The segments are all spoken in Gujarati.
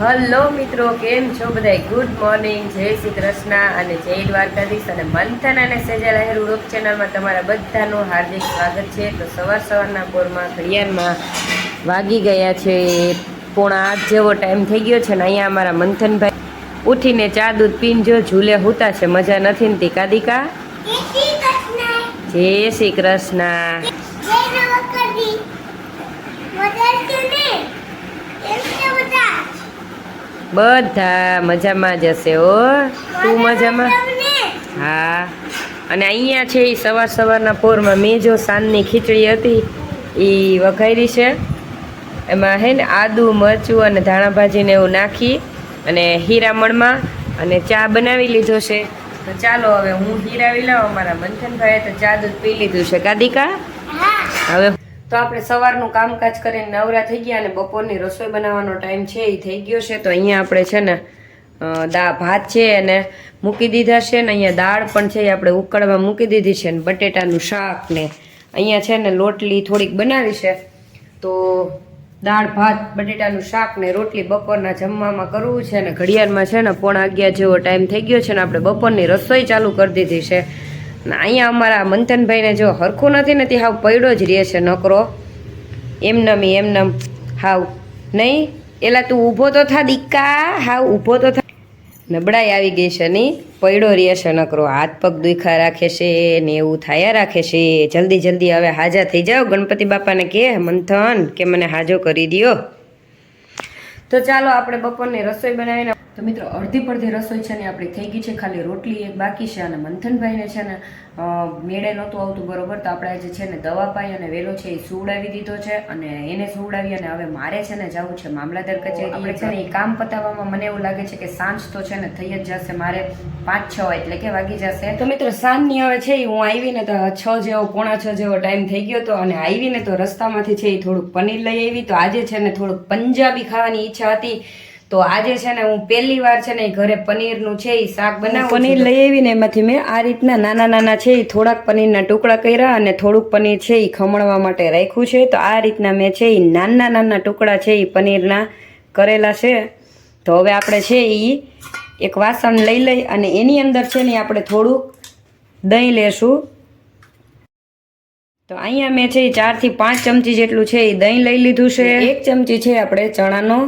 હલો મિત્રો કેમ છો બધા ગુડ મોર્નિંગ જય શ્રી કૃષ્ણ અને જય દ્વારકાધીશ અને મંથન અને સેજલ આહિર ઉડોક ચેનલમાં તમારા બધાનું હાર્દિક સ્વાગત છે. તો સવાર સવારના પોરમાં ઘડિયાળમાં વાગી ગયા છે. પોણા આઠ જેવો ટાઈમ થઈ ગયો છે ને અહીંયા અમારા મંથનભાઈ ઉઠીને ચા દૂધ પીને જો ઝૂલે હુતા છે. મજા નથી ને તીકા દીકા? જય શ્રી કૃષ્ણ. બધા મજામાં જ હશે હો. તું મજામાં? હા. અને અહીંયા છે એ સવાર સવારના પોરમાં મેં જો સાંજની ખીચડી હતી. એ વઘારી છે. એમાં હે ને આદુ મરચું અને ધાણા ભાજીને એવું નાખી અને હીરામણમાં અને ચા બનાવી લીધો છે. તો ચાલો હવે હું હીરાવી લાવ અમારા મંથનભાઈએ તો ચા દૂધ પી લીધું છે. કાદિકા? હવે તો આપણે સવારનું કામકાજ કરીને નવરા થઈ ગયા અને બપોરની રસોઈ બનાવવાનો ટાઈમ છે એ થઈ ગયો છે. તો અહીંયા આપણે છે ને દા, ભાત છે અને મૂકી દીધા છે ને, અહીંયા દાળ પણ છે એ આપણે ઉકળવા મૂકી દીધી છે ને, બટેટાનું શાક ને, અહીંયા છે ને લોટલી થોડીક બનાવી છે. તો દાળ, ભાત, બટેટાનું શાક ને રોટલી બપોરના જમવામાં કરવું છે ને, ઘડિયાળમાં છે ને પોણા અગિયાર જેવો ટાઈમ થઈ ગયો છે ને, આપણે બપોરની રસોઈ ચાલુ કરી દીધી છે. ને, અહીંયા અમારા મંથનભાઈને જો હરખું નથી ને તે હાવ પડ્યો જ રહે છે નકરો. એમનમ એમ એમનમ હાવ. નહીં, એલા તું ઊભો તો થા દીકા હાવ ઊભો તો થા. નબળાઈ આવી ગઈ છે નહીં પડ્યો રહે છે નકરો. હાથ પગ દુખા રાખે છે ને એવું થાયા રાખે છે. જલ્દી જલ્દી હવે હાજા થઈ જાઓ. ગણપતિ બાપાને કે, મંથન, કે મને હાજો કરી દ્યો. તો ચાલો આપણે બપોરની રસોઈ બનાવીને તો મિત્રો અડધી પડધી રસોઈ છે ને આપણી થઈ ગઈ છે. ખાલી રોટલી એક બાકી છે અને મંથનભાઈને છે ને મેળે નહોતું આવતું બરોબર. તો આપણે આજે છે ને દવા પાઈ અને વેલો છે એ સુવડાવી દીધો છે અને એને સુવડાવી અને હવે મારે છે ને જવું છે મામલાદાર કચેરી આપણે છે ને એ કામ પતાવવામાં મને એવું લાગે છે કે સાંજ તો છે ને થઈ જ જશે. મારે પાંચ છ એટલે કે વાગી જશે. તો મિત્રો સાંજની હવે છે એ હું આવીને તો છ જેવો પોણા છ જેવો ટાઈમ થઈ ગયો તો અને આવીને તો રસ્તામાંથી છે એ થોડુંક પનીર લઈ આવી. તો આજે છે ને થોડુંક પંજાબી ખાવાની ઈચ્છા હતી. તો આજે છે ને હું પહેલી વાર છે ને ઘરે પનીરનું છે એ શાક બનાવું પનીર લઈ આવીને એમાંથી મેં આ રીતના નાના નાના છે એ થોડાક પનીરના ટુકડા કર્યા અને થોડુંક પનીર છે એ ખમણવા માટે રાખ્યું છે. તો આ રીતના મેં છે એ નાના નાના ટુકડા છે એ પનીરના કરેલા છે. તો હવે આપણે છે એ એક વાસણ લઈ લઈ અને એની અંદર છે ને આપણે થોડુંક દહીં લેશું. તો અહીંયા મેં છે એ ચારથી પાંચ ચમચી જેટલું છે એ દહીં લઈ લીધું છે એક ચમચી છે આપણે ચણાનો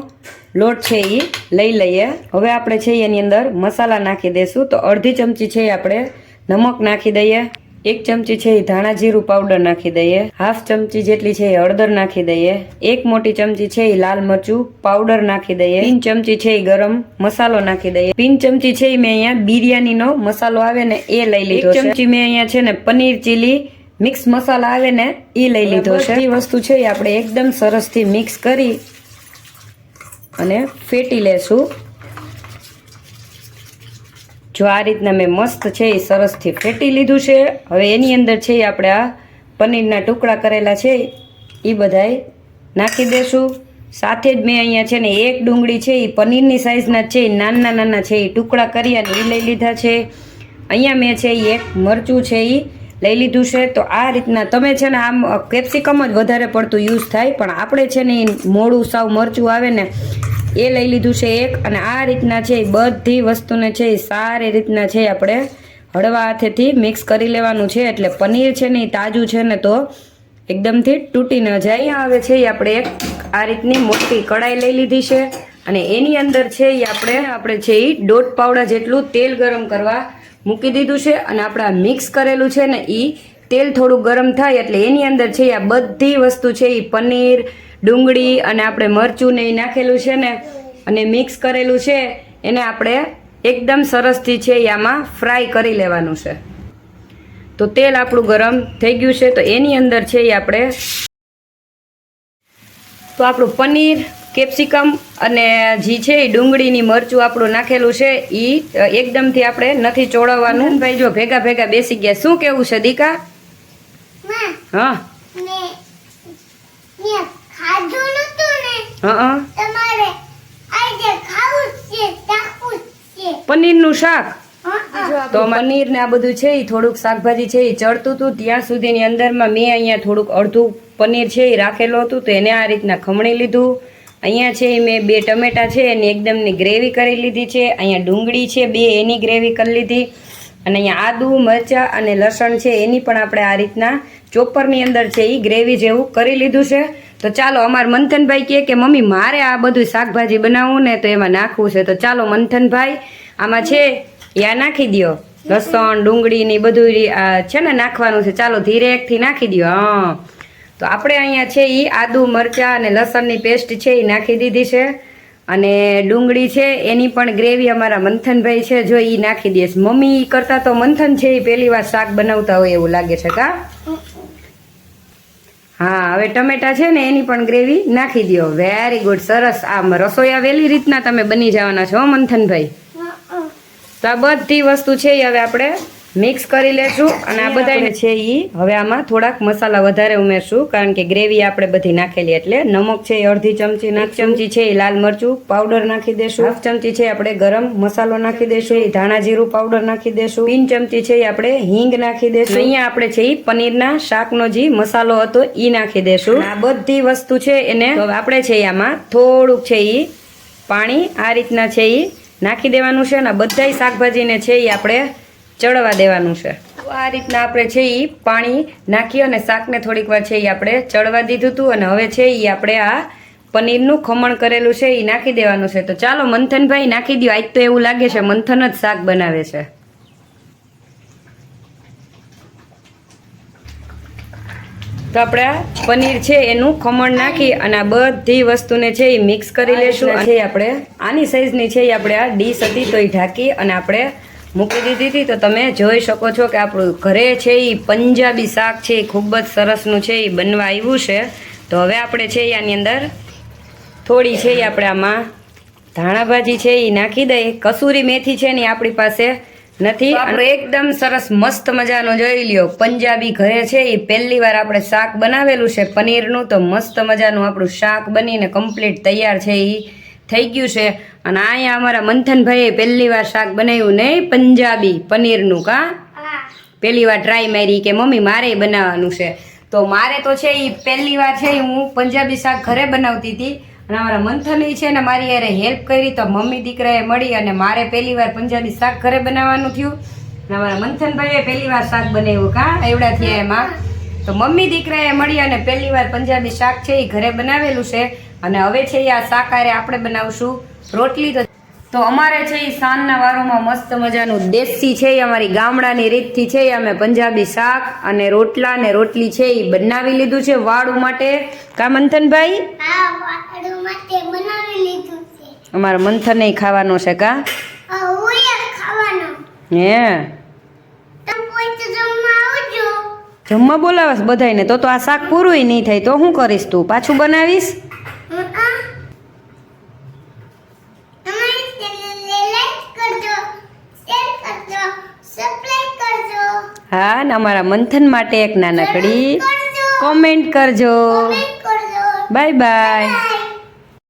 લોટ છે એ લઈ લઈએ હવે આપણે છે એની અંદર મસાલા નાખી દઈશું તો અડધી ચમચી છે આપણે નમક નાખી દઈએ એક ચમચી છે એ ધાણા જીરું પાવડર નાખી દઈએ હાફ ચમચી જેટલી છે એ હળદર નાખી દઈએ એક મોટી ચમચી છે એ લાલ મરચું પાવડર નાખી દઈએ તીન ચમચી છે એ ગરમ મસાલો નાખી દઈએ તીન ચમચી છે એ મેં અહીંયા બિરયાનીનો મસાલો આવે ને એ લઈ લીધો ચમચી મેં અહીંયા છે ને પનીર ચીલી મિક્સ મસાલા આવે ને એ લઈ લીધો છે. એ વસ્તુ છે એ આપણે એકદમ સરસથી મિક્સ કરી અને ફેટી લેશું. જો આ રીતના મેં મસ્ત છે એ સરસથી ફેટી લીધું છે. હવે એની અંદર છે એ આપણે આ પનીરના ટુકડા કરેલા છે એ બધાય નાખી દેશું. સાથે જ મેં અહીંયા છે ને એક ડુંગળી છે એ પનીરની સાઇઝના છે એ નાના નાના છે એ ટુકડા કરી અને એ લઈ લીધા છે. અહીંયા મેં છે એ એક મરચું છે એ લઈ લીધું છે. તો આ રીતના તમે છે ને આમ કેપ્સિકમ જ વધારે પડતું યુઝ થાય, પણ આપણે છે ને મોડું સાવ મરચું આવે ને, એ લઈ લીધું છે એક. અને આ રીતના છે એ બધી વસ્તુને છે એ સારી રીતના છે આપણે હળવા હાથેથી મિક્સ કરી લેવાનું છે. એટલે પનીર છે ને એ તાજું છે ને તો એકદમથી તૂટી ન જાય. આવે છે એ આપણે એક આ રીતની મોટી કડાઈ લઈ લીધી છે. અને એની અંદર છે એ આપણે આપણે છે એ દોઢ પાવડા જેટલું તેલ ગરમ કરવા મૂકી દીધું છે અને આપણે મિક્સ કરેલું છે ને એ તેલ થોડું ગરમ થાય એટલે એની અંદર છે આ બધી વસ્તુ છે એ પનીર, ડુંગળી અને આપણે મરચું ને એ નાખેલું છે ને. અને મિક્સ કરેલું છે એને આપણે એકદમ સરસથી છે આમાં ફ્રાય કરી લેવાનું છે. તો તેલ આપણું ગરમ થઈ ગયું છે તો એની અંદર છે એ આપણે તો આપણું પનીર કેપ્સિકમ અને જે છે એ ડુંગળીની મરચું આપણું નાખેલું છે. એ એકદમથી આપણે નથી ચોળવવાનું. ભાઈ જો ભેગા ભેગા બેસી ગયા. શું કેવું છે દીકા? હા. ખાધું નતું ને. શાક? તો પનીર ને આ બધું છે એ થોડુંક શાકભાજી છે એ ચડતું હતું. ત્યાં સુધીની અંદરમાં મેં અહીંયા થોડુંક અડધું પનીર છે એ રાખેલું હતું. તો એને આ રીતના ખમણી લીધું. અહીંયા છે મેં બે ટમેટા છે એની એકદમની ગ્રેવી કરી લીધી છે. અહીંયા ડુંગળી છે, બે એની ગ્રેવી કરી લીધી. અને અહીંયા આદુ, મરચાં અને લસણ છે, એની પણ આપણે આ રીતના ચોપરની અંદર છે એ ગ્રેવી જેવું કરી લીધું છે. તો ચાલો અમાર મંથનભાઈ કહે કે, મમ્મી, મારે આ બધું શાકભાજી બનાવવું ને તો એમાં નાખવું છે. તો ચાલો મંથનભાઈ, આમાં છે એ નાખી દ્યો. લસણ ડુંગળી ને બધું છે ને નાખવાનું છે. ચાલો ધીરે એકથી નાખી દ્યો. હા. તો આપણે અહીંયા છે એ આદુ, મરચાં અને લસણની પેસ્ટ છે એ નાખી દીધી છે. અને ડુંગળી છે, એની પણ ગ્રેવી અમારા મંથનભાઈ છે, જો એ નાખી દઈશ મમ્મી કરતા તો મંથન છે એ પહેલી વાર શાક બનાવતા હોય એવું લાગે છે, કા? હા, હવે ટમેટા છે ને, એની પણ ગ્રેવી નાખી દો વેરી ગુડ સરસ. આમ રસોઈયા વેલી રીતના તમે બની જવાના છો મંથનભાઈ. તો આ બધી વસ્તુ છે એ હવે આપણે મિક્સ કરી લેશું અને આ બધા છે એ હવે આમાં થોડાક મસાલા વધારે ઉમેરશું કારણ કે ગ્રેવી આપણે બધી નાખેલી એટલે નમક છે એ અડધી ચમચી નાખ ચમચી છે એ લાલ મરચું પાવડર નાખી દેશું. હાફ ચમચી છે આપણે ગરમ મસાલો નાખી દેશું એ ધાણા જીરું પાવડર નાખી દેશું. તીન ચમચી છે એ આપણે હિંગ નાખી દેશું. અહીંયા આપણે છે એ પનીરના શાકનો જે મસાલો હતો એ નાખી દેશું. આ બધી વસ્તુ છે એને આપણે છે આમાં થોડુંક છે એ પાણી આ રીતના છે એ નાખી દેવાનું છે અને બધાય શાકભાજીને છે એ આપણે ચડવા દેવાનું છે. આ રીતના આપણે છે એ પાણી નાખી અને શાકને થોડીક વાર છે એ આપણે ચડવા દીધું હતું અને હવે છે એ આપણે આ પનીરનું ખમણ કરેલું છે એ નાખી દેવાનું છે. તો ચાલો મંથનભાઈ નાખી દો આજ તો એવું લાગે છે મંથન જ શાક બનાવે છે. તો આપણે આ પનીર છે એનું ખમણ નાખી અને આ બધી વસ્તુને છે એ મિક્સ કરી લેશું. છે આપણે આની સાઈઝની છે એ આપણે આ ડીશ હતી તો એ ઢાંકી અને આપણે મૂકી દીધી હતી. તો તમે જોઈ શકો છો કે આપણું ઘરે છે એ પંજાબી શાક છે એ ખૂબ જ સરસનું છે એ બનવા આવ્યું છે. તો હવે આપણે છે આની અંદર થોડી છે એ આપણે આમાં ધાણા ભાજી છે એ નાખી દઈએ. કસૂરી મેથી છે ને આપણી પાસે નથી. આપણે એકદમ સરસ મસ્ત મજાનો જોઈ લ્યો. પંજાબી ઘરે છે એ પહેલી વાર આપણે શાક બનાવેલું છે પનીરનું. તો મસ્ત મજાનું આપણું શાક બનીને કમ્પ્લીટ તૈયાર છે એ થઈ ગયું છે. અને અહીંયા અમારા મંથનભાઈએ પહેલી વાર શાક બનાવ્યું નહીં પંજાબી પનીરનું, કા? પહેલી વાર ટ્રાય મારી કે મમ્મી, મારે બનાવવાનું છે. તો મારે તો છે એ પહેલી વાર છે હું પંજાબી શાક ઘરે બનાવતી હતી. અને અમારા મંથને છે ને મારી યારે હેલ્પ કરી તો મમ્મી દીકરાએ મળી અને મારે પહેલી વાર પંજાબી શાક ઘરે બનાવવાનું થયું. અને અમારા મંથનભાઈએ પહેલી વાર શાક બનાવ્યું, કા? એવડા થયા એમાં. તો મમ્મી દીકરાએ મળી અને પહેલી વાર પંજાબી શાક છે એ ઘરે બનાવેલું છે અને હવે છે એ આ શાક હારે આપણે બનાવશું. રોટલી તો તો અમારે છે એ સાંજના વારોમાં મસ્ત મજાનું દેશી છે એ અમારી ગામડાની રીતથી છે એ અમે પંજાબી શાક અને રોટલા ને રોટલી છે એ બનાવી લીધું છે વાળું માટે. કા મંથનભાઈ? અમારા મંથન ખાવાનો છે કા? હે તમે કોઈ તો જમવા આવજો જમવા બોલાવસ બધાયને? તો તો આ શાક પૂરું નહીં થાય તો શું કરીશ તું? પાછું બનાવીશ? હં, ને અમારા મંથન માટે એક નાનકડી કોમેન્ટ કરજો. Bye bye